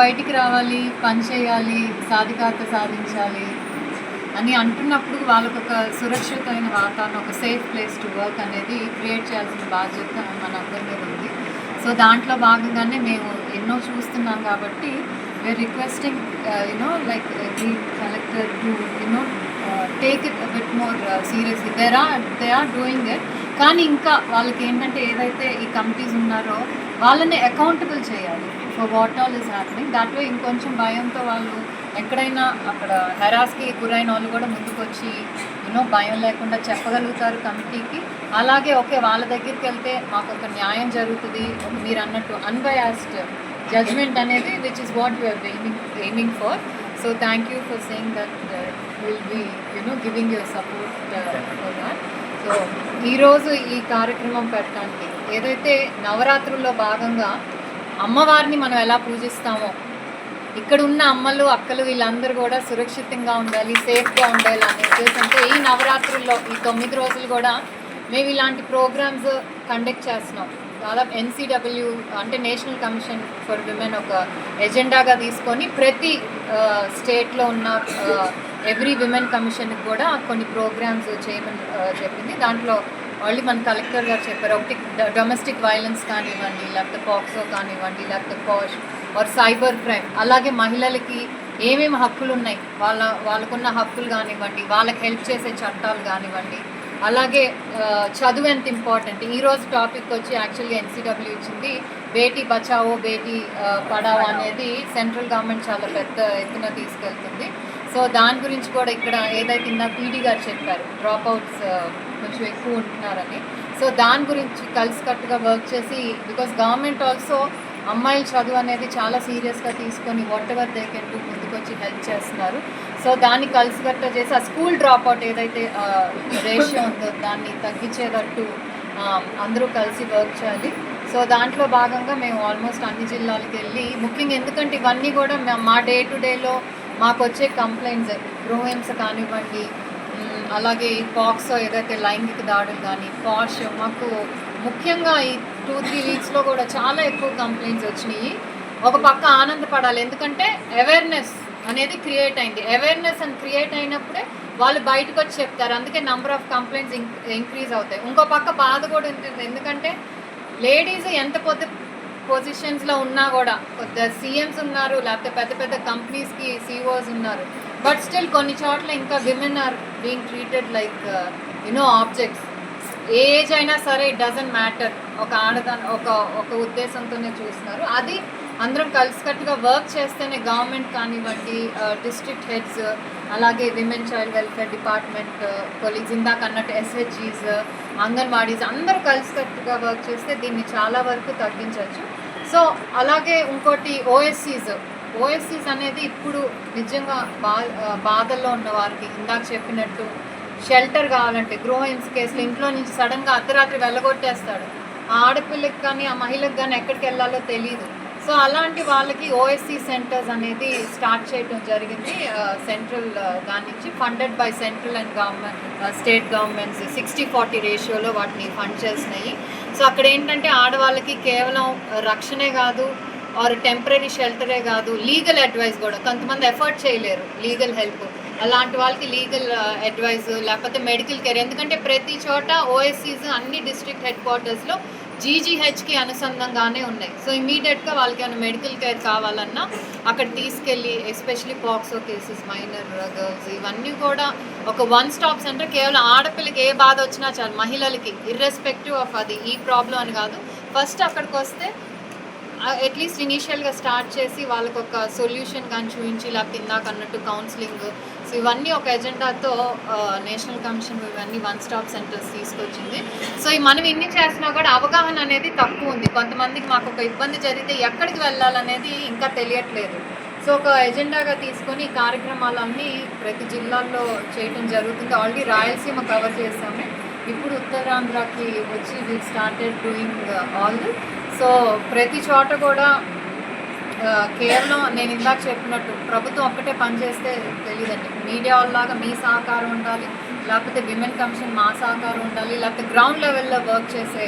బయటికి రావాలి పని చేయాలి సాధికారత సాధించాలి అని అంటున్నప్పుడు వాళ్ళకు ఒక సురక్షితమైన వాతావరణం ఒక సేఫ్ ప్లేస్ టు వర్క్ అనేది క్రియేట్ చేయాల్సిన బాధ్యత మన అందరి మీద ఉంది. సో దాంట్లో భాగంగానే మేము ఎన్నో చూస్తున్నాం కాబట్టి we're requesting you know like the collector to you know take it bit more seriously there are they are doing it కానీ ఇంకా వాళ్ళకి ఏంటంటే ఏదైతే ఈ కమిటీస్ ఉన్నారో వాళ్ళని అకౌంటబుల్ చేయాలి. For what all is happening that way ఇంకొంచెం భయంతో వాళ్ళు ఎక్కడైనా అక్కడ హెరాస్కి గురైన వాళ్ళు కూడా ముందుకు వచ్చి యూనో భయం లేకుండా చెప్పగలుగుతారు కమిటీకి. అలాగే ఓకే వాళ్ళ దగ్గరికి వెళ్తే మాకు ఒక న్యాయం జరుగుతుంది. మీరు అన్నట్టు అన్బయాస్డ్ జడ్జ్మెంట్ అనేది which is what you're aiming aiming for so thank you for saying that will be you know giving your support for that so ఈరోజు ఈ కార్యక్రమం పెట్టడానికి ఏదైతే నవరాత్రుల్లో భాగంగా అమ్మవారిని మనం ఎలా పూజిస్తామో ఇక్కడ ఉన్న అమ్మలు అక్కలు వీళ్ళందరూ కూడా సురక్షితంగా ఉండాలి సేఫ్గా ఉండాలి అనే ఉద్దేశంతో ఈ నవరాత్రుల్లో ఈ తొమ్మిది రోజులు కూడా మేము ఇలాంటి ప్రోగ్రామ్స్ కండక్ట్ చేస్తున్నాం. దాదాపు ఎన్సీడబ్ల్యూ అంటే నేషనల్ కమిషన్ ఫర్ విమెన్ ఒక ఎజెండాగా తీసుకొని ప్రతి స్టేట్లో ఉన్న ఎవ్రీ విమెన్ కమిషన్కి కూడా కొన్ని ప్రోగ్రామ్స్ చేయమని చెప్పింది. దాంట్లో మళ్ళీ మన కలెక్టర్ గారు చెప్పారు ఒకటి డొమెస్టిక్ వైలెన్స్ కానివ్వండి లేకపోతే పాక్సో కానివ్వండి లేకపోతే పాష్ ఆర్ సైబర్ క్రైమ్ అలాగే మహిళలకి ఏమేమి హక్కులు ఉన్నాయి వాళ్ళ వాళ్ళకున్న హక్కులు కానివ్వండి వాళ్ళకి హెల్ప్ చేసే చట్టాలు కానివ్వండి. అలాగే చదువు ఎంత ఇంపార్టెంట్ ఈరోజు టాపిక్ వచ్చి యాక్చువల్గా ఎన్సీడబ్ల్యూ ఇచ్చింది బేటీ బచావో బేటీ పడావో అనేది సెంట్రల్ గవర్నమెంట్ చాలా పెద్ద ఎత్తున తీసుకెళ్తుంది. సో దాని గురించి కూడా ఇక్కడ ఏదైతే ఇందా పీడీ గారు చెప్పారు డ్రాప్ అవుట్స్ కొంచెం ఎక్కువ ఉంటున్నారని. సో దాని గురించి కలిసికట్టుగా వర్క్ చేసి బికాస్ గవర్నమెంట్ ఆల్సో అమ్మాయిల చదువు అనేది చాలా సీరియస్గా తీసుకొని whatever they can do ముందుకొచ్చి హెల్ప్ చేస్తున్నారు. సో దాన్ని కలిసికట్ట చేసి ఆ స్కూల్ డ్రాప్ అవుట్ ఏదైతే రేషియో ఉందో దాన్ని తగ్గించేటట్టు అందరూ కలిసి వర్క్ చేయాలి. సో దాంట్లో భాగంగా మేము ఆల్మోస్ట్ అన్ని జిల్లాలకు వెళ్ళి ముఖ్యంగా ఎందుకంటే ఇవన్నీ కూడా మా- డే టు డేలో మాకు వచ్చే కంప్లైంట్స్ గృహహింస కానివ్వండి అలాగే ఈ పాక్సో ఏదైతే లైంగిక దాడులు కానీ పాష్ మాకు ముఖ్యంగా ఈ టూ త్రీ వీక్స్లో కూడా చాలా ఎక్కువ కంప్లైంట్స్ వచ్చినాయి. ఒక పక్క ఆనందపడాలి. ఎందుకంటే అవేర్నెస్ అనేది క్రియేట్ అయింది. అవేర్నెస్ అని క్రియేట్ అయినప్పుడే వాళ్ళు బయటకు వచ్చి చెప్తారు. అందుకే నంబర్ ఆఫ్ కంప్లైంట్స్ ఇంక్రీజ్ అవుతాయి. ఇంకో పక్క బాధ కూడా ఉంటుంది. ఎందుకంటే లేడీస్ ఎంత పొద్దు పొజిషన్స్లో ఉన్నా కూడా కొద్ది సీఎంస్ ఉన్నారు లేకపోతే పెద్ద పెద్ద కంపెనీస్కి సీఓస్ ఉన్నారు. బట్ స్టిల్ కొన్ని చోట్ల ఇంకా women are being treated like you know objects age అయినా సరే ఇట్ డజంట్ మ్యాటర్ ఒక ఆడదాన్ ఒక ఒక ఉద్దేశంతోనే చూస్తున్నారు. అది అందరం కలిసికట్టుగా వర్క్ చేస్తేనే గవర్నమెంట్ కానివ్వండి uh, డిస్ట్రిక్ట్ హెడ్స్ అలాగే women child welfare department colleagues ఇందాక అన్నట్టు ఎస్హెచ్జీస్ అంగన్వాడీస్ అందరూ కలిసికట్టుగా వర్క్ చేస్తే దీన్ని చాలా వరకు తగ్గించవచ్చు. సో అలాగే ఇంకోటి ఓఎస్సీస్ ఓఎస్సీస్ అనేది ఇప్పుడు నిజంగా బా బాధల్లో ఉన్న వారికి ఇందాక చెప్పినట్టు షెల్టర్ కావాలంటే గృహహింస కేసులు ఇంట్లో నుంచి సడన్గా అర్ధరాత్రి వెళ్ళగొట్టేస్తాడు. ఆ ఆడపిల్లకి కానీ ఆ మహిళకి కానీ ఎక్కడికి వెళ్ళాలో తెలియదు సో అలాంటి వాళ్ళకి ఓఎస్సీ సెంటర్స్ అనేది స్టార్ట్ చేయడం జరిగింది. సెంట్రల్ దాని నుంచి funded by central and government state governments sixty forty రేషియోలో వాటిని ఫండ్ చేస్తున్నాయి. సో అక్కడ ఏంటంటే ఆడవాళ్ళకి కేవలం రక్షణే కాదు ఆర్ టెంపరీ షెల్టరే కాదు లీగల్ అడ్వైస్ కూడా. కొంతమంది ఎఫర్ట్ చేయలేరు లీగల్ హెల్ప్ అలాంటి వాళ్ళకి లీగల్ అడ్వైస్ uh, లేకపోతే మెడికల్ కేర్ ఎందుకంటే ప్రతి చోట ఓఎస్సీస్ అన్ని డిస్ట్రిక్ట్ హెడ్ క్వార్టర్స్లో జీజీహెచ్కి అనుసంధంగానే ఉన్నాయి. సో ఇమీడియట్గా వాళ్ళకి ఏమైనా మెడికల్ కేర్ కావాలన్నా అక్కడ తీసుకెళ్ళి especially POCSO cases minor girls ఇవన్నీ కూడా ఒక వన్ స్టాప్ సెంటర్ కేవలం ఆడపిల్లకి ఏ బాధ వచ్చినా చాలు మహిళలకి ఇర్రెస్పెక్టివ్ ఆఫ్ అది ఈ ప్రాబ్లం అని కాదు. ఫస్ట్ అక్కడికి వస్తే అట్లీస్ట్ ఇనీషియల్గా స్టార్ట్ చేసి వాళ్ళకి ఒక సొల్యూషన్ కానీ చూపించి లేకపోతే ఇందాక అన్నట్టు కౌన్సిలింగ్ సో ఇవన్నీ ఒక ఎజెండాతో నేషనల్ కమిషన్ ఇవన్నీ వన్ స్టాప్ సెంటర్స్ తీసుకొచ్చింది. సో ఈ మనం ఇన్ని చేసినా కూడా అవగాహన అనేది తక్కువ ఉంది. కొంతమందికి మాకు ఒక ఇబ్బంది జరిగితే ఎక్కడికి వెళ్ళాలనేది ఇంకా తెలియట్లేదు. సో ఒక ఎజెండాగా తీసుకొని ఈ కార్యక్రమాలన్నీ ప్రతి జిల్లాల్లో చేయటం జరుగుతుంది. ఆల్రెడీ రాయలసీమ కవర్ చేసాము ఇప్పుడు ఉత్తరాంధ్రకి వచ్చి we started doing all so ప్రతి చోట కూడా కేవలం నేను ఇందాక చెప్పినట్టు ప్రభుత్వం ఒక్కటే పనిచేస్తే తెలియదండి మీడియా వాళ్ళలాగా మీ సహకారం ఉండాలి లేకపోతే విమెన్ కమిషన్ మా సహకారం ఉండాలి లేకపోతే గ్రౌండ్ లెవెల్లో వర్క్ చేసే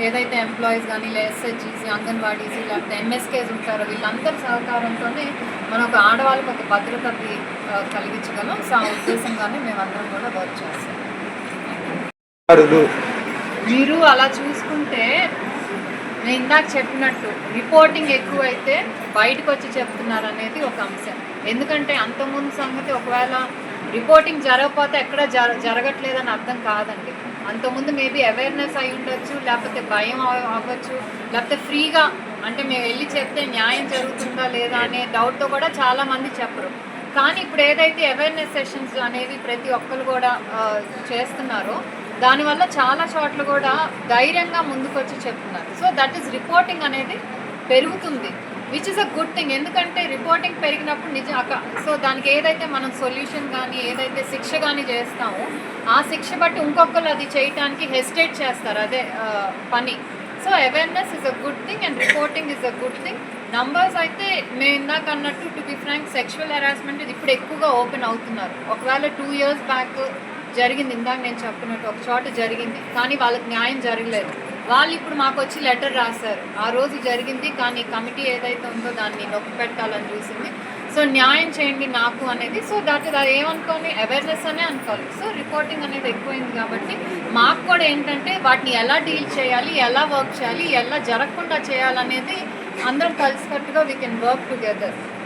ఏదైతే ఎంప్లాయీస్ కానీ లేదా ఎస్హెచ్ఈసి అంగన్వాడీస్ లేకపోతే ఎంఎస్కేస్ ఉంటారో వీళ్ళందరి సహకారంతోనే మనం ఒక ఆడవాళ్ళకి ఒక భద్రతకి ఆ, కలిగించగలం. సో ఆ ఉద్దేశంగానే మేమందరం కూడా వర్క్ చేస్తాం. మీరు అలా చూసుకుంటే నేను ఇందాక చెప్పినట్టు రిపోర్టింగ్ ఎక్కువైతే బయటకు వచ్చి చెప్తున్నారు అనేది ఒక అంశం. ఎందుకంటే అంతకుముందు సంగతి ఒకవేళ రిపోర్టింగ్ జరగకపోతే ఎక్కడ జర జరగట్లేదని అర్థం కాదండి. అంతకుముందు మేబీ అవేర్నెస్ అయి ఉండొచ్చు లేకపోతే భయం అవ్వచ్చు లేకపోతే ఫ్రీగా అంటే మేము వెళ్ళి చెప్తే న్యాయం జరుగుతుందా లేదా అనే డౌట్తో కూడా చాలామంది చెప్పరు. కానీ ఇప్పుడు ఏదైతే అవేర్నెస్ సెషన్స్ అనేవి ప్రతి ఒక్కరు కూడా చేస్తున్నారో దానివల్ల చాలా చోట్ల కూడా ధైర్యంగా ముందుకొచ్చి చెప్తున్నారు. సో దట్ ఈస్ రిపోర్టింగ్ అనేది పెరుగుతుంది which is a good thing ఎందుకంటే రిపోర్టింగ్ పెరిగినప్పుడు నిజం అక్క సో దానికి ఏదైతే మనం సొల్యూషన్ కానీ ఏదైతే శిక్ష కానీ చేస్తామో ఆ శిక్ష బట్టి ఇంకొకరు అది చేయటానికి హెసిటేట్ చేస్తారు అదే పని. So awareness is a good thing and reporting is a good thing numbers అయితే మేము ఇందాక అన్నట్టు to be frank sexual harassment ఇది ఇప్పుడు ఎక్కువగా ఓపెన్ అవుతున్నారు. ఒకవేళ టూ ఇయర్స్ బ్యాక్ జరిగింది. ఇందాక నేను చెప్పినట్టు ఒక చోట జరిగింది. కానీ వాళ్ళకి న్యాయం జరగలేదు. వాళ్ళు ఇప్పుడు మాకు వచ్చి లెటర్ రాశారు. ఆ రోజు జరిగింది. కానీ కమిటీ ఏదైతే ఉందో దాన్ని నొక్కి పెట్టాలని చూసింది. సో న్యాయం చేయండి నాకు అనేది. సో దాట్ అది ఏమనుకోని? అవేర్నెస్ అనే అనుకోవాలి. సో రిపోర్టింగ్ అనేది ఎక్కువైంది కాబట్టి మాకు కూడా ఏంటంటే వాటిని ఎలా డీల్ చేయాలి? ఎలా వర్క్ చేయాలి? ఎలా జరగకుండా చేయాలనేది అందరం కలిసికట్టుగా we can work together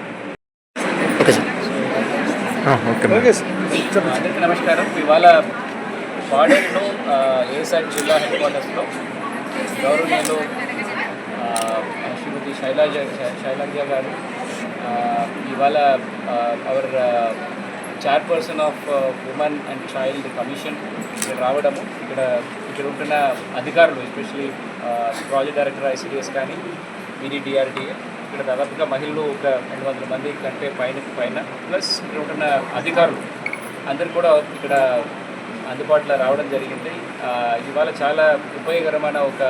okay madam. అందరికీ నమస్కారం. ఇవాళ పాడేరులో ఏసాట్ జిల్లా హెడ్ క్వార్టర్స్లో గౌరవనీయులు ఆ, శ్రీమతి శైలజ శైలజ గారు ఆ, ఇవాళ our chairperson of women and child commission ఇక్కడ రావడము. ఇక్కడ ఇక్కడ ఉంటున్న అధికారులు ఎస్పెషలీ ప్రాజెక్ట్ డైరెక్టర్ ఐసిడిఎస్ కానీ బీడీడీఆర్డీఏ ఇక్కడ దాదాపుగా మహిళలు ఒక రెండు వందల మంది కంటే పైన పైన. ప్లస్ ఇక్కడ ఉంటున్న అధికారులు. అందరు కూడా ఇక్కడ అందుబాటులో రావడం జరిగింది. ఇవాళ చాలా ఉపయోగకరమైన ఒక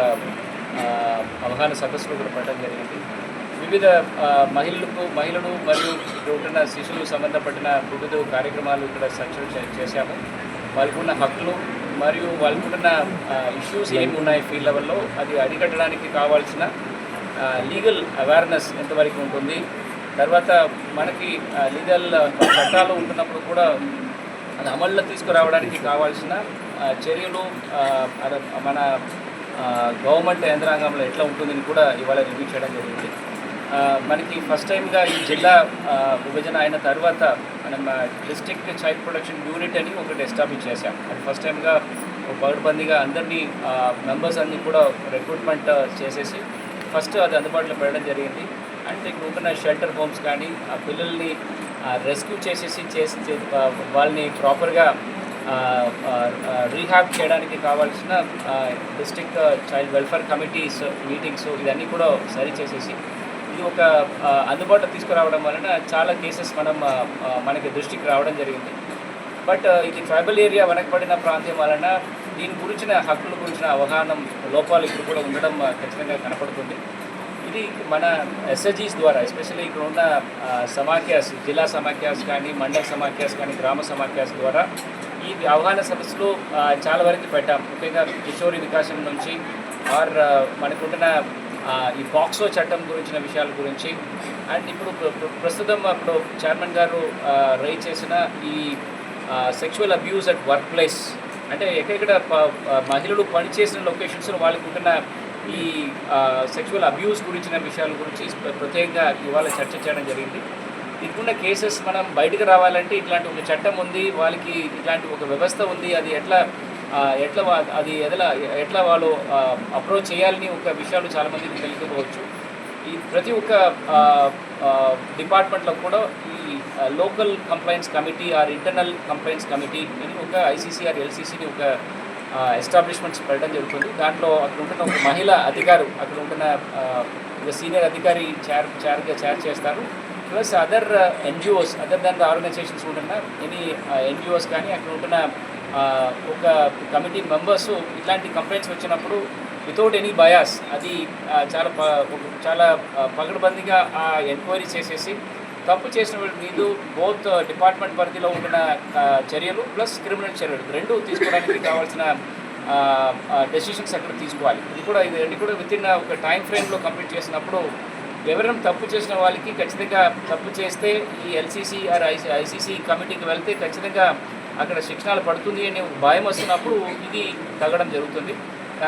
అవగాహన సదస్సులు కూడా పెట్టడం జరిగింది. వివిధ మహిళలకు మహిళలు మరియు ఇక్కడ ఉంటున్న శిశువులకు సంబంధపడిన వివిధ కార్యక్రమాలు ఇక్కడ సంచలనం చేశాము. వాళ్ళకున్న హక్కులు మరియు వాళ్ళకున్న ఇష్యూస్ ఏమి ఉన్నాయి ఫీల్డ్ లెవెల్లో అది అరికట్టడానికి కావాల్సిన లీగల్ అవేర్నెస్ ఎంతవరకు ఉంటుంది? తర్వాత మనకి లీగల్ చట్టాలు ఉంటున్నప్పుడు కూడా అది అమల్లో తీసుకురావడానికి కావాల్సిన చర్యలు మన గవర్నమెంట్ యంత్రాంగంలో ఎట్లా ఉంటుందని కూడా ఇవాళ రివ్యూ చేయడం జరిగింది. మనకి ఫస్ట్ టైంగా ఈ జిల్లా విభజన అయిన తర్వాత మనం డిస్ట్రిక్ట్ చైల్డ్ ప్రొడక్షన్ యూనిట్ అని ఒకటి ఎస్టాబ్లిష్ చేశాం. అది ఫస్ట్ టైంగా ఒక పగడ్బందీగా అందరినీ మెంబర్స్ అన్ని కూడా రిక్రూట్మెంట్ చేసేసి ఫస్ట్ అది అందుబాటులో పెట్టడం జరిగింది. అంటే ఇక్కడ షెల్టర్ హోమ్స్ కానీ ఆ పిల్లల్ని రెస్క్యూ చేసేసి చేసి వాళ్ళని ప్రాపర్గా రీహాబ్ చేయడానికి కావాల్సిన district child welfare committees meetings ఇవన్నీ కూడా సరి చేసేసి ఇది ఒక అందుబాటులో తీసుకురావడం వలన చాలా కేసెస్ మనం మనకి దృష్టికి రావడం జరిగింది. బట్ ఇది ట్రైబల్ ఏరియా వెనకబడిన ప్రాంతం వలన దీని గురించిన హక్కుల గురించిన అవగాహన లోపాలు ఇప్పుడు కూడా ఉండడం ఖచ్చితంగా కనపడుతుంది. ఇది మన ఎస్ఎస్జీస్ ద్వారా ఎస్పెషల్లీ ఇక్కడ ఉన్న సమాఖ్యాస్ జిల్లా సమాఖ్యాస్ కానీ మండల సమాఖ్యాస్ కానీ గ్రామ సమాఖ్యాస్ ద్వారా ఈ అవగాహన సదస్సులు చాలా వరకు పెట్టాం. ముఖ్యంగా కిషోరి వికాసం నుంచి ఆర్ మనకుంటున్న ఈ బాక్సో చట్టం గురించిన విషయాల గురించి. అండ్ ఇప్పుడు ప్రస్తుతం అప్పుడు చైర్మన్ గారు రైజ్ చేసిన ఈ sexual abuse at workplace అంటే ఎక్కడెక్కడ మహిళలు పనిచేసిన లొకేషన్స్లో వాళ్ళకి ఉంటున్న ఈ సెక్షువల్ అబ్యూస్ గురించిన విషయాల గురించి ప్రత్యేకంగా ఇవాళ చర్చ చేయడం జరిగింది. ఇప్పుడున్న కేసెస్ మనం బయటకు రావాలంటే ఇట్లాంటి ఒక చట్టం ఉంది వాళ్ళకి ఇట్లాంటి ఒక వ్యవస్థ ఉంది అది ఎట్లా ఎట్లా వా- అది ఎదలా ఎట్లా వాళ్ళు అప్రోచ్ చేయాలని ఒక విషయాలు చాలామందికి తెలుసుకోవచ్చు ఈ ప్రతి ఒక్క డిపార్ట్మెంట్లో కూడా ఈ local complaints committee or internal complaints committee అని ఒక ఐసీసీ ఆర్ ఎల్సీసీని ఒక uh, ఎస్టాబ్లిష్మెంట్స్ పెట్టడం జరుగుతుంది. దాంట్లో అక్కడ ఉంటున్న ఒక మహిళ అధికారు అక్కడ ఉంటున్న uh, ఒక సీనియర్ అధికారి చైర్ చైర్గా చైర్ చేస్తారు. Plus other NGOs other than organisations ఉంటున్న ఎనీ ఎన్జిఓస్ uh, కానీ అక్కడ ఉంటున్న ఒక కమిటీ మెంబర్స్ ఇట్లాంటి కంప్లైంట్స్ వచ్చినప్పుడు వితౌట్ ఎనీ బయాస్ అది చాలా చాలా పగడబందిగా ఆ ఎంక్వైరీ చేసేసి తప్పు చేసిన వాళ్ళ మీద బోత్ డిపార్ట్మెంట్ పరిధిలో ఉంటున్న uh, చర్యలు ప్లస్ క్రిమినల్ చర్యలు. రెండు తీసుకోవడానికి కావాల్సిన uh, uh, డెసిషన్స్ అక్కడ తీసుకోవాలి. ఇది కూడా ఇది రెండు కూడా విత్ ఇన్ ఒక టైం ఫ్రేమ్లో కంప్లీట్ చేసినప్పుడు ఎవరైనా తప్పు చేసిన వాళ్ళకి ఖచ్చితంగా తప్పు చేస్తే ఈ ఎల్సీసీ ఆర్ ఐసీ ఐసీసీ కమిటీకి వెళ్తే ఖచ్చితంగా అక్కడ శిక్షణలు పడుతుంది అనే భయం వస్తున్నప్పుడు ఇది తగ్గడం జరుగుతుంది.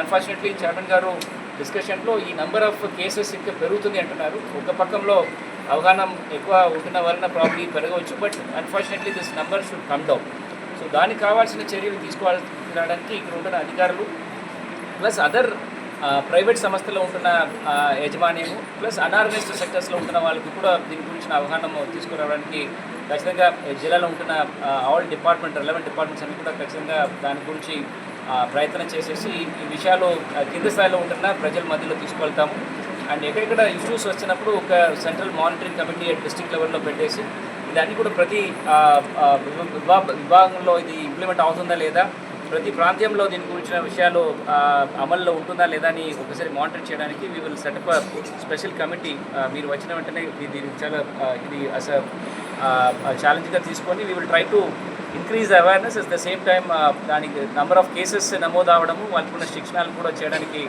అన్ఫార్చునేట్లీ చైర్మన్ గారు డిస్కషన్లో ఈ నెంబర్ ఆఫ్ కేసెస్ ఇంకా పెరుగుతుంది అంటున్నారు. ఒక పక్కంలో అవగాహన ఎక్కువ ఉంటున్న వలన ప్రాబ్లీ పెరగవచ్చు but unfortunately this number should come down so దానికి కావాల్సిన చర్యలు తీసుకోవాల్సి ఇక్కడ ఉంటున్న అధికారులు ప్లస్ అదర్ ప్రైవేట్ సంస్థలో ఉంటున్న ఆ, యజమాన్యము ప్లస్ అనార్గనైజ్డ్ సెక్టర్స్లో ఉంటున్న వాళ్ళకి కూడా దీని గురించిన అవగాహన తీసుకురావడానికి ఖచ్చితంగా జిల్లాలో ఉంటున్న ఆల్ డిపార్ట్మెంట్ రిలవెంట్ డిపార్ట్మెంట్స్ అన్ని కూడా ఖచ్చితంగా దాని గురించి ప్రయత్నం చేసేసి ఈ విషయాలు కింద స్థాయిలో ఉంటున్న ప్రజల మధ్యలో తీసుకెళ్తాము అండ్ ఎక్కడెక్కడ ఇష్యూస్ వచ్చినప్పుడు ఒక సెంట్రల్ మానిటరింగ్ కమిటీ డిస్ట్రిక్ట్ లెవెల్లో పెట్టేసి ఇదన్నీ కూడా ప్రతి విభాగంలో ఇది ఇంప్లిమెంట్ అవుతుందా లేదా ప్రతి ప్రాంతంలో దీని గురించిన విషయాలు అమల్లో ఉంటుందా లేదా అని ఒకసారి మానిటర్ చేయడానికి we will set up special committee మీరు వచ్చిన వెంటనే దీనికి చాలా ఇది అస ఛాలెంజ్గా తీసుకొని we will try to increase awareness at the same time దానికి నెంబర్ ఆఫ్ కేసెస్ నమోదు అవడము వాళ్ళకున్న ఉన్న కూడా చేయడానికి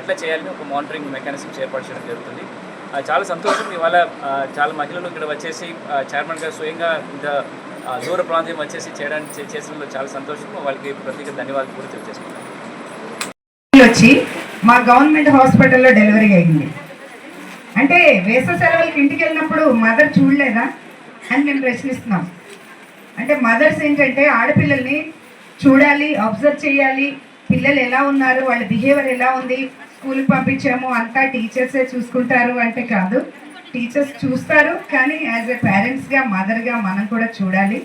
ఎట్లా చేయాలని ఒక మానిటరింగ్ మెకానిజం ఏర్పాటు చేయడం జరుగుతుంది. చాలా సంతోషం. ఇవాళ చాలా మహిళలు ఇక్కడ వచ్చేసి చైర్మన్ గారు స్వయంగా ఇంత దూర ప్రాంతం వచ్చేసి చేయడానికి చేసినందుకు చాలా సంతోషం వాళ్ళకి ప్రత్యేక ధన్యవాదాలు కూడా తెలియజేసుకుంటాను వచ్చి మా గవర్నమెంట్ హాస్పిటల్లో డెలివరీ అయింది. అంటే వేసవి సెలవులకి ఇంటికి వెళ్ళినప్పుడు మదర్ చూడలేదా? అని మేము ప్రశ్నిస్తున్నాం. అంటే మదర్స్ ఏంటంటే ఆడపిల్లల్ని చూడాలి అబ్జర్వ్ చేయాలి. పిల్లలు ఎలా ఉన్నారు వాళ్ళ బిహేవియర్ ఎలా ఉంది స్కూల్కి పంపించాము అంతా టీచర్సే చూసుకుంటారు అంటే కాదు. టీచర్స్ చూస్తారు కానీ యాజ్ ఎ పేరెంట్స్గా మదర్గా మనం కూడా చూడాలి.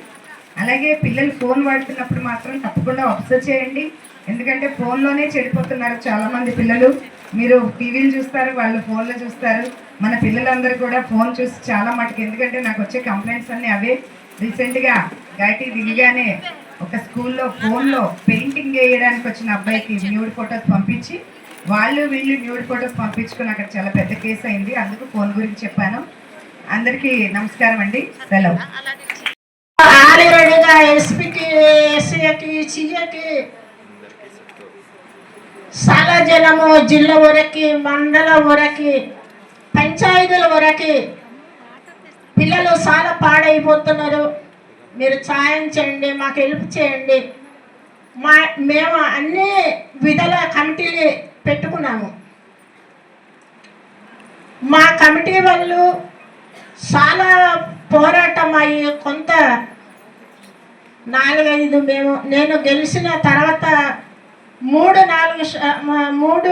అలాగే పిల్లలు ఫోన్ వాడుతున్నప్పుడు మాత్రం తప్పకుండా అబ్జర్వ్ చేయండి. ఎందుకంటే ఫోన్లోనే చెడిపోతున్నారు చాలామంది పిల్లలు. మీరు టీవీలు చూస్తారు వాళ్ళు ఫోన్లో చూస్తారు. మన పిల్లలందరూ కూడా ఫోన్ చూసి చాలా మటుకు ఎందుకంటే నాకు వచ్చే కంప్లైంట్స్ అన్నీ అవే. రీసెంట్గా గైటీ దిగగానే ఒక స్కూల్లో ఫోన్లో పెయింటింగ్ వేయడానికి వచ్చిన అబ్బాయికి న్యూడ్ ఫొటోస్ పంపించి వాళ్ళు వీళ్ళు న్యూడ్ ఫొటోస్ పంపించుకుని అక్కడ చాలా పెద్ద కేసు అయింది. అందుకు ఫోన్ గురించి చెప్పాను. అందరికీ నమస్కారం అండి. సెలవు. ఆల్రెడీగా ఎస్పీకి ఎస్సీకి సిఏకి సాలా జనము జిల్లా వరకు మండల వరకు పంచాయతీల వరకు పిల్లలు చాలా పాడైపోతున్నారు. మీరు సాయం చేయండి మాకు హెల్ప్ చేయండి. మా మేము అన్ని విధాల కమిటీలు పెట్టుకున్నాము. మా కమిటీ వాళ్ళు చాలా పోరాటం అయ్యి కొంత నాలుగైదు మేము నేను గెలిచిన తర్వాత మూడు నాలుగు మూడు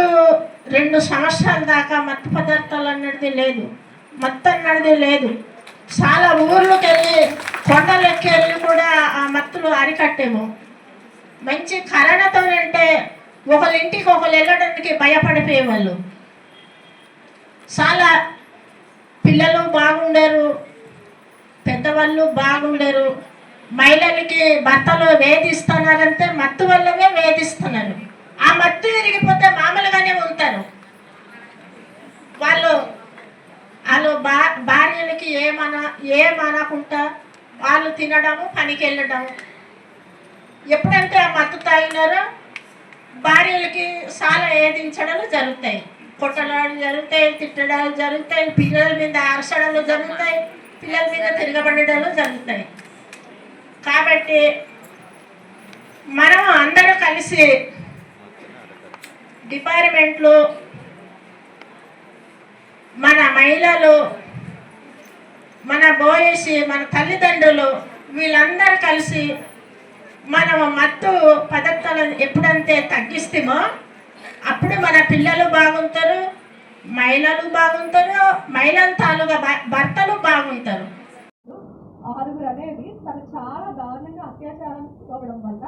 రెండు సంవత్సరాల దాకా మత్తు పదార్థాలు అన్నది లేదు. మత్తు అన్నది లేదు. చాలా ఊర్లోకి వెళ్ళి కొండలెక్కి వెళ్ళి కూడా ఆ మత్తులు అరికట్టాము. మంచి కరోనాతో అంటే ఒకళ్ళ ఇంటికి ఒకళ్ళు వెళ్ళడానికి భయపడిపోయేవాళ్ళు. చాలా పిల్లలు బాగుండరు పెద్దవాళ్ళు బాగుండరు. మహిళలకి భర్తలు వేధిస్తున్నారంటే మత్తు వల్లనే వేధిస్తున్నారు. ఆ మత్తు విరిగిపోతే మామూలుగానే ఉంటారు. వాళ్ళు వాళ్ళు బా భార్యలకి ఏమన ఏమనకుండా వాళ్ళు తినడము పనికి వెళ్ళడం ఎప్పుడంటే ఆ మత్తు తాగినారో భార్యలకి చాలా ఏదించడాలు జరుగుతాయి. కొట్టడాలు జరుగుతాయి తిట్టడాలు జరుగుతాయి పిల్లల మీద అరసడాలు జరుగుతాయి పిల్లల మీద తిరగబడడాలు జరుగుతాయి. కాబట్టి మనం అందరూ కలిసి డిపార్ట్మెంట్లో మన మహిళలు మన బోయేసి మన తల్లిదండ్రులు వీళ్ళందరూ కలిసి మనం మత్తు పదార్థాలను ఎప్పుడంతే తగ్గిస్తామో అప్పుడు మన పిల్లలు బాగుంటారు మహిళలు బాగుంటారు మహిళల తాలూగా భర్తలు బాగుంటారు. ఆరుగురు అనేది తను చాలా దారుణంగా అత్యాచారం పోవడం వల్ల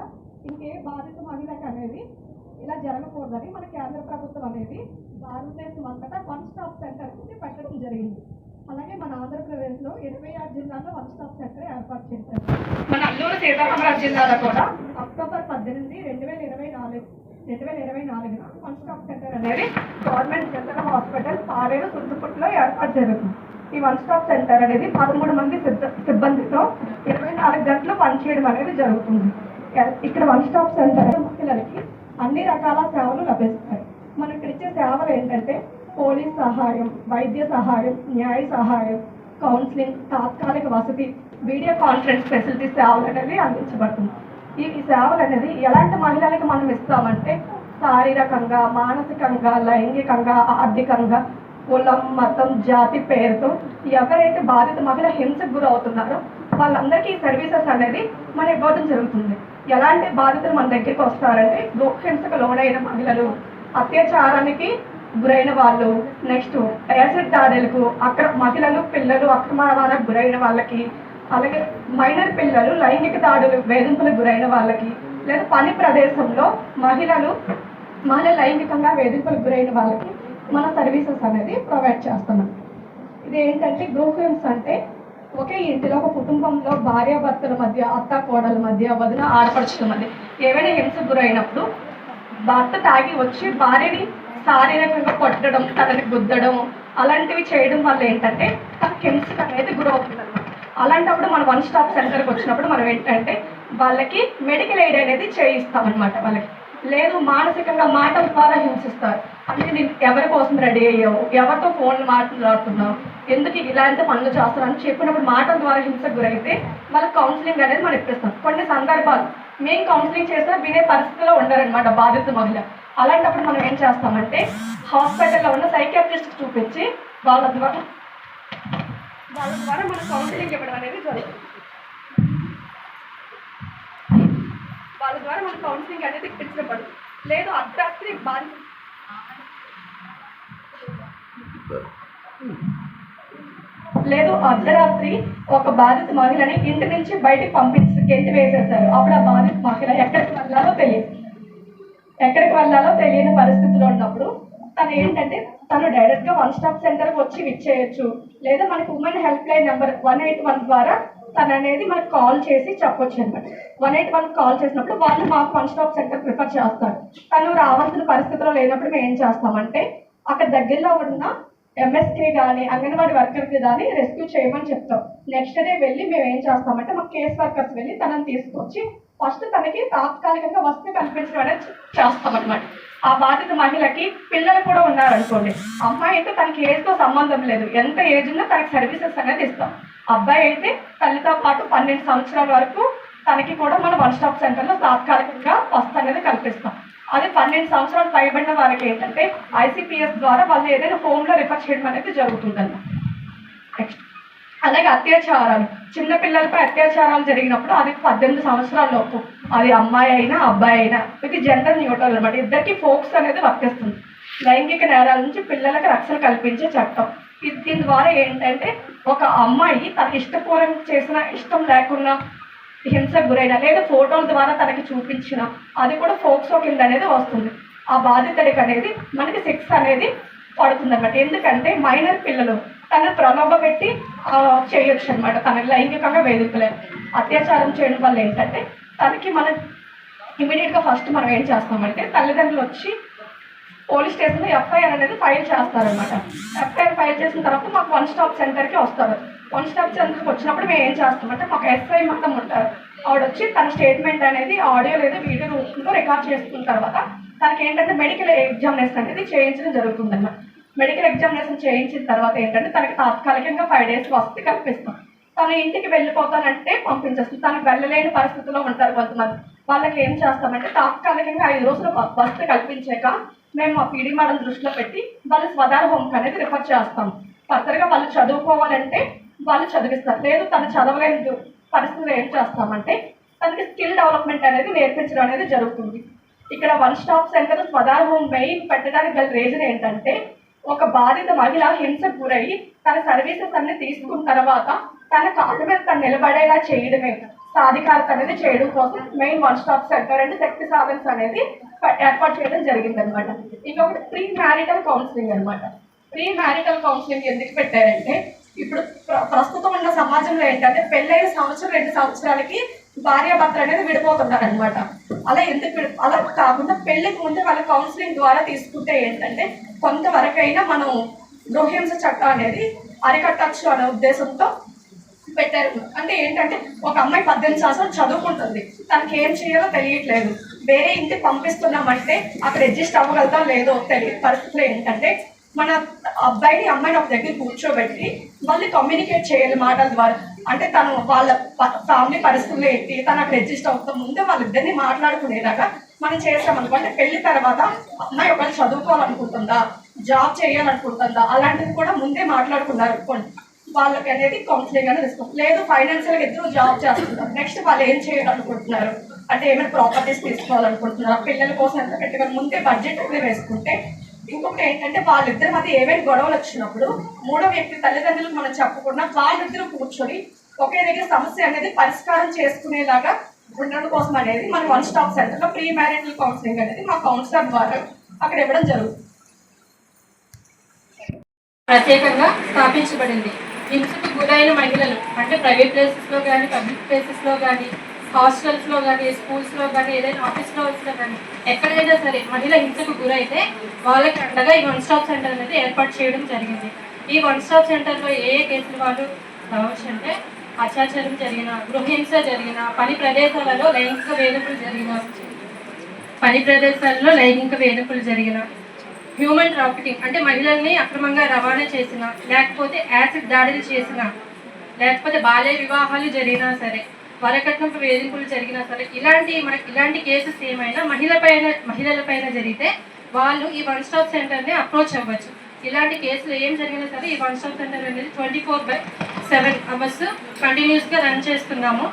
ఇంకే బాధిత మహిళకు అనేది ఇలా జరగకూడదని మన కేంద్ర ప్రభుత్వం అనేది భారతదేశం అంతటా వన్ స్టాప్ సెంటర్ పెట్టడం జరిగింది. అలాగే మన ఆంధ్రప్రదేశ్లో ఇరవై ఆరు జిల్లాల్లో వన్ స్టాప్ సెంటర్ ఏర్పాటు చేశారు. మన అల్లూరు సీతారామరాజు జిల్లాలో కూడా అక్టోబర్ పద్దెనిమిది రెండు వేల ఇరవై నాలుగు రెండు వేల ఇరవై నాలుగున వన్ స్టాప్ సెంటర్ అనేది గవర్నమెంట్ జనరల్ హాస్పిటల్ పాలేరు సుందుపుట్లో ఏర్పాటు జరుగుతుంది. ఈ వన్ స్టాప్ సెంటర్ అనేది పదమూడు మంది సిబ్బందితో ఇరవై నాలుగు గంటలు పనిచేయడం అనేది జరుగుతుంది. ఇక్కడ వన్ స్టాప్ సెంటర్ పిల్లలకి అన్ని రకాల సేవలు లభిస్తాయి. మనం ఇక్కడ ఇచ్చే సేవలు ఏంటంటే పోలీస్ సహాయం వైద్య సహాయం న్యాయ సహాయం కౌన్సిలింగ్ తాత్కాలిక వసతి వీడియో కాన్ఫరెన్స్ ఫెసిలిటీ సేవలు అనేవి అందించబడుతుంది. ఈ సేవలు అనేది ఎలాంటి మహిళలకు మనం ఇస్తామంటే శారీరకంగా మానసికంగా లైంగికంగా ఆర్థికంగా కులం మతం జాతి పేరుతో ఎవరైతే బాధిత మహిళ హింసకు గురవుతున్నారో వాళ్ళందరికీ ఈ సర్వీసెస్ అనేది మనం ఇవ్వడం జరుగుతుంది. ఎలాంటి బాధితులు మన దగ్గరికి వస్తారంటే గృహ లోనైన మహిళలు. అత్యాచారానికి గురైన వాళ్ళు. నెక్స్ట్ యాసిడ్ దాడులకు అక్ర మహిళలు పిల్లలు అక్రమాలకు గురైన వాళ్ళకి అలాగే మైనర్ పిల్లలు లైంగిక దాడులు వేధింపులకు గురైన వాళ్ళకి లేదా పని ప్రదేశంలో మహిళలు మహిళ లైంగికంగా వేధింపులకు గురైన వాళ్ళకి మన సర్వీసెస్ అనేది ప్రొవైడ్ చేస్తున్నాం. ఇది ఏంటంటే గ్రూప్ హింస అంటే ఒకే ఇంటిలో ఒక కుటుంబంలో భార్యాభర్తల మధ్య అత్త కోడల మధ్య వదిన ఆడపడుచుల మధ్య ఏవైనా హింస గురైనప్పుడు భర్త తాగి వచ్చి భార్యని శారీరకంగా కొట్టడం తనని గుద్దడం అలాంటివి చేయడం వల్ల ఏంటంటే తన హింసకు అనేది గురవుతుంది అలాంటప్పుడు మనం వన్ స్టాప్ సెంటర్కి వచ్చినప్పుడు మనం ఏంటంటే వాళ్ళకి మెడికల్ ఎయిడ్ అనేది చేయిస్తామన్నమాట వాళ్ళకి. లేదు మానసికంగా మాటల ద్వారా హింసిస్తారు. అంటే నేను ఎవరి కోసం రెడీ అయ్యావు? ఎవరితో ఫోన్ మాట్లాడుతున్నావు? ఎందుకు ఇలాంటి పనులు చేస్తున్నావు? అని చెప్పినప్పుడు మాటల ద్వారా హింసకు గురైతే వాళ్ళకి కౌన్సిలింగ్ అనేది మనం ఇప్పిస్తాం. కొన్ని సందర్భాలు మేము కౌన్సిలింగ్ చేసినా వినే పరిస్థితిలో ఉండరనమాట బాధిత మహిళ. అలాంటప్పుడు మనం ఏం చేస్తామంటే హాస్పిటల్లో ఉన్న సైకాట్రిస్ట్ చూపించి వాళ్ళ ద్వారా వాళ్ళ ద్వారా మనం కౌన్సిలింగ్ ఇవ్వడం అనేది జరుగుతుంది. వాళ్ళ ద్వారా మనం కౌన్సిలింగ్ అనేది ఇప్పించబడుతుంది. లేదు అర్ధరాత్రి బాధ లేదు అర్ధరాత్రి ఒక బాధిత మహిళని ఇంటి నుంచి బయటకు పంపించి గెంటి వేసేస్తారు. అప్పుడు ఆ బాధిత మహిళ ఎక్కడికి వెళ్ళాలో తెలియదు. ఎక్కడికి వెళ్ళాలో తెలియని పరిస్థితిలో ఉన్నప్పుడు తను ఏంటంటే తను డైరెక్ట్గా వన్ స్టాప్ సెంటర్కి వచ్చి విచ్చేయచ్చు. లేదా మనకి women helpline number one eight one ద్వారా తను అనేది మనకు కాల్ చేసి చెప్పొచ్చు అనమాట వన్ ఎయిట్ వన్ కాల్ చేసినప్పుడు వాళ్ళు మాకు వన్ స్టాప్ సెంటర్ ప్రిఫర్ చేస్తారు. తను రావాల్సిన పరిస్థితిలో లేనప్పుడు మేము ఏం చేస్తామంటే అక్కడ దగ్గరలో ఉన్న ఎంఎస్కే కానీ అంగన్వాడీ వర్కర్కి కానీ రెస్క్యూ చేయమని చెప్తాం. నెక్స్ట్ డే వెళ్ళి మేము ఏం చేస్తామంటే మా కేస్ వర్కర్స్ వెళ్ళి తనని తీసుకొచ్చి ఫస్ట్ తనకి తాత్కాలికంగా వస్తే కల్పించడం అనేది చేస్తాం ఆ బాధిత మహిళకి పిల్లలు కూడా ఉన్నారనుకోండి అమ్మాయి అయితే తనకి ఏజ్తో సంబంధం లేదు. ఎంత ఏజ్ ఉన్నా తనకి సర్వీసెస్ అనేది ఇస్తాం. అబ్బాయి అయితే తల్లితో పాటు పన్నెండు సంవత్సరాల వరకు తనకి కూడా మన వన్ స్టాప్ సెంటర్లో తాత్కాలికంగా వస్తు అనేది కల్పిస్తాం. అదే పన్నెండు సంవత్సరాలు పైబడిన వాళ్ళకి ఏంటంటే ఐసీపీఎస్ ద్వారా వాళ్ళు ఏదైనా హోమ్లో రిఫర్ చేయడం అనేది జరుగుతుందన్నమాట. నెక్స్ట్ అలాగే అత్యాచారాలు. చిన్న పిల్లలపై అత్యాచారాలు జరిగినప్పుడు అది పద్దెనిమిది సంవత్సరాల లోపు. అది అమ్మాయి అయినా అబ్బాయి అయినా ఇది జెండర్ న్యూట్రల్ అనమాట ఇద్దరికి ఫోక్స్ అనేది వర్తిస్తుంది. లైంగిక నేరాల నుంచి పిల్లలకు రక్షణ కల్పించే చట్టం. దీని ద్వారా ఏంటంటే ఒక అమ్మాయి తన ఇష్టపూర్వం చేసిన ఇష్టం లేకుండా హింసకు గురైన లేదా ఫోటోల ద్వారా తనకి చూపించిన అది కూడా ఫోక్సో కింద అనేది వస్తుంది. ఆ బాధితుడికి అనేది మనకి శిక్ష అనేది పడుతుంది అనమాట ఎందుకంటే మైనర్ పిల్లలు తనను ప్రలోభ పెట్టి చేయొచ్చు అనమాట తనని లైంగికంగా వేధింపలేదు అత్యాచారం చేయడం వల్ల ఏంటంటే తనకి మన ఇమీడియట్గా ఫస్ట్ మనం ఏం చేస్తామంటే తల్లిదండ్రులు వచ్చి పోలీస్ స్టేషన్లో ఎఫ్ఐఆర్ అనేది ఫైల్ చేస్తారనమాట ఎఫ్ఐఆర్ ఫైల్ చేసిన తర్వాత మాకు వన్ స్టాప్ సెంటర్కి వస్తారు. వన్ స్టాప్ సెంటర్కి వచ్చినప్పుడు మేము ఏం చేస్తామంటే మాకు ఎస్ఐ మొత్తం ఉంటారు ఆవిడ వచ్చి తన స్టేట్మెంట్ అనేది ఆడియో లేదా వీడియో రూపంలో రికార్డ్ చేసుకున్న తర్వాత తనకి ఏంటంటే మెడికల్ ఎగ్జామినేషన్ అనేది చేయించడం జరుగుతుందన్నమాట. మెడికల్ ఎగ్జామినేషన్ చేయించిన తర్వాత ఏంటంటే తనకి తాత్కాలికంగా ఫైవ్ డేస్ వసతి కల్పిస్తాం. తను ఇంటికి వెళ్ళిపోతానంటే పంపించేస్తుంది తనకు వెళ్ళలేని పరిస్థితిలో ఉంటారు కొంతమంది. వాళ్ళకి ఏం చేస్తామంటే తాత్కాలికంగా ఐదు రోజులు వసతి కల్పించాక మేము మా పీడీ మేడం దృష్టిలో పెట్టి వాళ్ళ స్వదాన హోమ్కి అనేది రిఫర్ చేస్తాం. ఫర్దర్గా వాళ్ళు చదువుకోవాలంటే వాళ్ళు చదివిస్తారు. లేదు తను చదవలేని పరిస్థితులు ఏం చేస్తామంటే తనకి స్కిల్ డెవలప్మెంట్ అనేది నేర్పించడం అనేది జరుగుతుంది. ఇక్కడ వన్ స్టాప్ సెంటర్ స్వదాన మెయిన్ పెట్టడానికి గల రీజన్ ఏంటంటే ఒక బాధిత మహిళ హింసకు గురయ్యి తన సర్వీసెస్ అన్ని తీసుకున్న తర్వాత తన కాళ్ళ మీద తను నిలబడేలా చేయడమే. సాధికారత అనేది చేయడం కోసం మెయిన్ వన్ స్టాప్ సెంటర్ అంటే శక్తి సాధన్స్ అనేది ఏర్పాటు చేయడం జరిగింది అనమాట ఇంకొకటి ప్రీ మ్యారిటల్ కౌన్సిలింగ్ అనమాట ప్రీ మ్యారిటల్ కౌన్సిలింగ్ ఎందుకు పెట్టారంటే ఇప్పుడు ప్ర- ప్రస్తుతం ఉన్న సమాజంలో ఏంటంటే పెళ్ళైన సంవత్సరం రెండు సంవత్సరాలకి భార్యాభర్తలు అనేది విడిపోతున్నారు అనమాట అలా ఎందుకు అలా కాకుండా పెళ్ళికి ముందే వాళ్ళ కౌన్సిలింగ్ ద్వారా తీసుకుంటే ఏంటంటే కొంతవరకైనా మనం గృహహింస చట్టం అనేది అరికట్టచ్చు అనే ఉద్దేశంతో పెట్టారు. అంటే ఏంటంటే ఒక అమ్మాయి పద్దెనిమిది సంవత్సరాలు చదువుకుంటుంది. తనకి ఏం చేయాలో తెలియట్లేదు. వేరే ఇంటికి పంపిస్తున్నామంటే అక్కడ అడ్జస్ట్ అవ్వగలుగుతాం లేదో తెలియని పరిస్థితులు ఏంటంటే మన అబ్బాయిని అమ్మాయిని ఒక దగ్గర కూర్చోబెట్టి మళ్ళీ కమ్యూనికేట్ చేయాలి మాటల ద్వారా. అంటే తను వాళ్ళ ఫ్యామిలీ పరిస్థితుల్లో ఏంటి తను అక్కడ అడ్జస్ట్ అవుతా ముందే వాళ్ళిద్దరిని మాట్లాడుకునేలాగా మనం చేస్తాం అనుకోండి. పెళ్ళి తర్వాత అమ్మాయి ఒకవేళ చదువుకోవాలనుకుంటుందా జాబ్ చేయాలనుకుంటుందా అలాంటివి కూడా ముందే మాట్లాడుకున్నారు అనుకోండి. వాళ్ళకి అనేది కౌన్సిలింగ్ అనేది ఇస్తాం. లేదు ఫైనాన్షియల్గా ఇద్దరు జాబ్ చేస్తున్నారు. నెక్స్ట్ వాళ్ళు ఏం చేయాలనుకుంటున్నారు? అంటే ఏమైనా ప్రాపర్టీస్ తీసుకోవాలనుకుంటున్నారు? పిల్లల కోసం ఎంత పెట్టుకొని ముందే బడ్జెట్ వేసుకుంటే ఇంకొకటి ఏంటంటే వాళ్ళిద్దరి మధ్య ఏవైనా గొడవలు వచ్చినప్పుడు మూడో వ్యక్తి తల్లిదండ్రులకు మనం చెప్పకుండా వాళ్ళిద్దరూ కూర్చొని ఒకే దగ్గర సమస్య అనేది పరిష్కారం చేసుకునేలాగా ఉండడం కోసం అనేది మన వన్ స్టాప్ సెంటర్లో ప్రీ మ్యారేజల్ కౌన్సిలింగ్ అనేది మా కౌన్సిలర్ ద్వారా అక్కడ ఇవ్వడం జరుగుతుంది. ప్రత్యేకంగా స్థాపించబడింది. హింసకు గురైన మహిళలు అంటే ప్రైవేట్ ప్లేసెస్లో కానీ పబ్లిక్ ప్లేసెస్లో కానీ హాస్టల్స్లో కానీ స్కూల్స్లో కానీ ఏదైనా ఆఫీస్లో వచ్చినా కానీ ఎక్కడైనా సరే మహిళ హింసకు గురైతే వాళ్ళకి అండగా ఈ వన్ స్టాప్ సెంటర్ అనేది ఏర్పాటు చేయడం జరిగింది. ఈ వన్ స్టాప్ సెంటర్లో ఏ ఏ కేసులు వాళ్ళు రావచ్చు అంటే అత్యాచారం జరిగిన గృహహింస జరిగిన పని ప్రదేశాలలో లైంగిక వేధింపులు జరిగిన పని ప్రదేశాలలో లైంగిక వేధింపులు జరిగిన హ్యూమన్ ట్రాఫికింగ్ అంటే మహిళల్ని అక్రమంగా రవాణా చేసిన లేకపోతే యాసిడ్ దాడులు చేసిన లేకపోతే బాల్య వివాహాలు జరిగినా సరే వరకట్నపు వేధింపులు జరిగినా సరే ఇలాంటి మనకి ఇలాంటి కేసెస్ ఏమైనా మహిళపైన మహిళలపైన మహిళల పైన జరిగితే వాళ్ళు ఈ వన్ స్టాప్ సెంటర్ని అప్రోచ్ అవ్వచ్చు. ఇలాంటి కేసులు ఏం జరిగినా సరే ఈ వన్ స్టాప్ సెంటర్ అనేది twenty four by seven hours కంటిన్యూస్గా రన్ చేస్తున్నాము.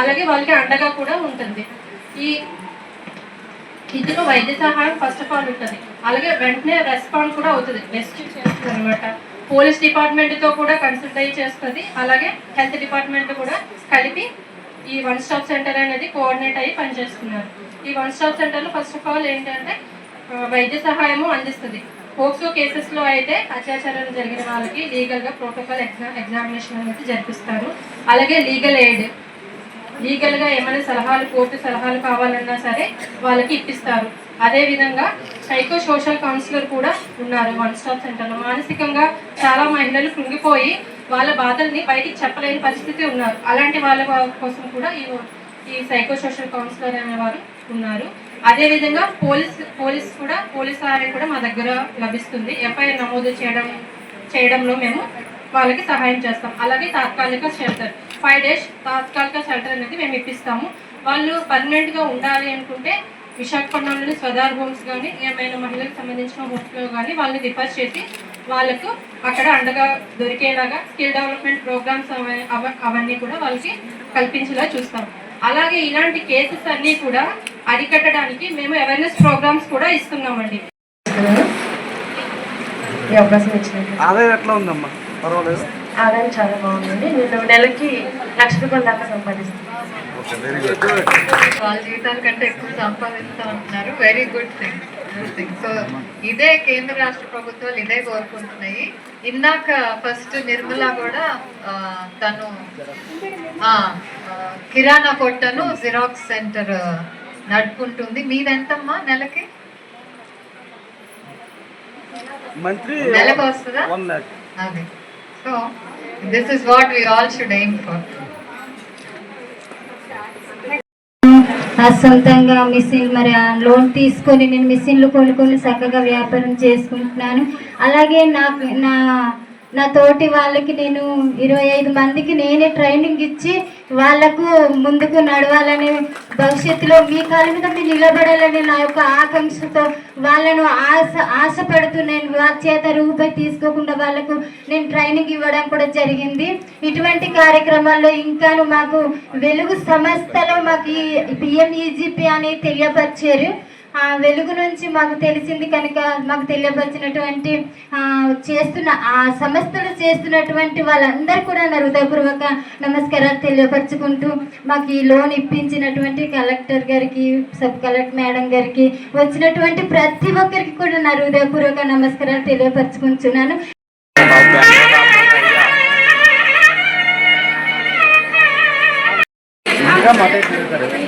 అలాగే వాళ్ళకి అండగా కూడా ఉంటుంది. ఈ ఇందులో వైద్య సహాయం ఫస్ట్ ఆఫ్ ఆల్ ఉంటుంది. అలాగే వెంటనే రెస్పాండ్ కూడా అవుతుంది. బెస్ట్ చేస్తుంది అనమాట పోలీస్ డిపార్ట్మెంట్తో కూడా కన్సల్ట్ అయ్యి చేస్తుంది. అలాగే హెల్త్ డిపార్ట్మెంట్ కూడా కలిపి ఈ వన్ స్టాప్ సెంటర్ అనేది కోఆర్డినేట్ అయ్యి పనిచేస్తున్నారు. ఈ వన్ స్టాప్ సెంటర్లో ఫస్ట్ ఆఫ్ ఆల్ ఏంటంటే వైద్య సహాయము అందిస్తుంది. పోక్సో కేసెస్లో అయితే అత్యాచారాలు జరిగిన వాళ్ళకి లీగల్గా ప్రోటోకాల్ ఎగ్జామ్ ఎగ్జామినేషన్ అనేది జరిపిస్తారు. అలాగే లీగల్ ఎయిడ్ లీగల్గా ఏమైనా సలహాలు కోర్టు సలహాలు కావాలన్నా సరే వాళ్ళకి ఇప్పిస్తారు. అదేవిధంగా సైకో సోషల్ కౌన్సిలర్ కూడా ఉన్నారు వన్ స్టాప్ సెంటర్లో మానసికంగా చాలా మహిళలు కృంగిపోయి వాళ్ళ బాధల్ని బయటికి చెప్పలేని పరిస్థితి ఉన్నారు. అలాంటి వాళ్ళ కోసం కూడా ఈ ఈ సైకో సోషల్ కౌన్సిలర్ అనేవారు ఉన్నారు. అదేవిధంగా పోలీస్ పోలీస్ కూడా పోలీస్ సహాయం కూడా మా దగ్గర లభిస్తుంది. ఎఫ్ఐఆర్ నమోదు చేయడం చేయడంలో మేము వాళ్ళకి సహాయం చేస్తాం. అలాగే తాత్కాలిక షెల్టర్ ఫైవ్ డేస్ తాత్కాలిక షెల్టర్ అనేది మేము ఇప్పిస్తాము. వాళ్ళు పర్మనెంట్గా ఉండాలి అనుకుంటే విశాఖపట్నంలోని స్వదార్ హోమ్స్ కానీ ఏమైనా మహిళలకు సంబంధించిన హోమ్స్లో కానీ వాళ్ళని రిఫర్ చేసి వాళ్ళకు అక్కడ అండగా దొరికేలాగా స్కిల్ డెవలప్మెంట్ ప్రోగ్రామ్స్ అవ- అవ- అవన్నీ కూడా వాళ్ళకి కల్పించేలా చూస్తాం. అలాగే ఇలాంటి కేసెస్ అన్నీ కూడా అరికట్టడానికి మేము అవేర్నెస్ ప్రోగ్రామ్స్ కూడా ఇస్తున్నామండి. అవకాశం ఇచ్చినట్టు ఆదాయం ఎట్లా ఉందమ్మా? పర్వాలేదు? ఆదాయం చాలా బాగుందండి. నేను నెలకి లక్ష రూపాయల దాకా సంపాదిస్తాను ఓకే వెరీ గుడ్ వాళ్ళ జీతాల కంటే ఎక్కువ సంపాదిస్తూ ఉంటున్నారు. Very good thing good thing so ఇదే కేంద్ర రాష్ట్ర ప్రభుత్వాలు ఇదే కోరుకుంటున్నాయి. ఇందాక ఫస్ట్ నిర్మల కూడా తను కిరాణా కొట్టను జిరాక్స్ సెంటర్ నడుపుకుంటుంది. మీదెంతమ్మా నెలకి? నెలకు వస్తుందా? అది. So, this is what we all should aim for. సొంతంగా మిషన్ మరి లోన్ తీసుకొని నేను మిషన్లు కొనుక్కొని చక్కగా వ్యాపారం చేసుకుంటున్నాను అలాగే నాకు నా నా తోటి వాళ్ళకి నేను ఇరవై ఐదు మందికి నేనే ట్రైనింగ్ ఇచ్చి వాళ్ళకు ముందుకు నడవాలని భవిష్యత్తులో మీ కాళ్ళ మీద మీరు నిలబడాలని నా యొక్క ఆకాంక్షతో వాళ్ళను ఆశ ఆశపడుతూ నేను వారి చేత రూపాయి తీసుకోకుండా వాళ్ళకు నేను ట్రైనింగ్ ఇవ్వడం కూడా జరిగింది. ఇటువంటి కార్యక్రమాల్లో ఇంకాను మాకు వెలుగు సంస్థలో మాకు ఈ పిఎంఈజీపీ అని తెలియపరిచారు. ఆ వెలుగు నుంచి మాకు తెలిసింది కనుక మాకు తెలియపరిచినటువంటి చేస్తున్న ఆ సంస్థలు చేస్తున్నటువంటి వాళ్ళందరూ కూడా నా హృదయపూర్వక నమస్కారాలు తెలియపరచుకుంటూ మాకు ఈ లోన్ ఇప్పించినటువంటి కలెక్టర్ గారికి సబ్ కలెక్టర్ మేడం గారికి వచ్చినటువంటి ప్రతి ఒక్కరికి కూడా నా హృదయపూర్వక నమస్కారాలు తెలియపరచుకుంటున్నాను. మాట్లాడుతున్నారు.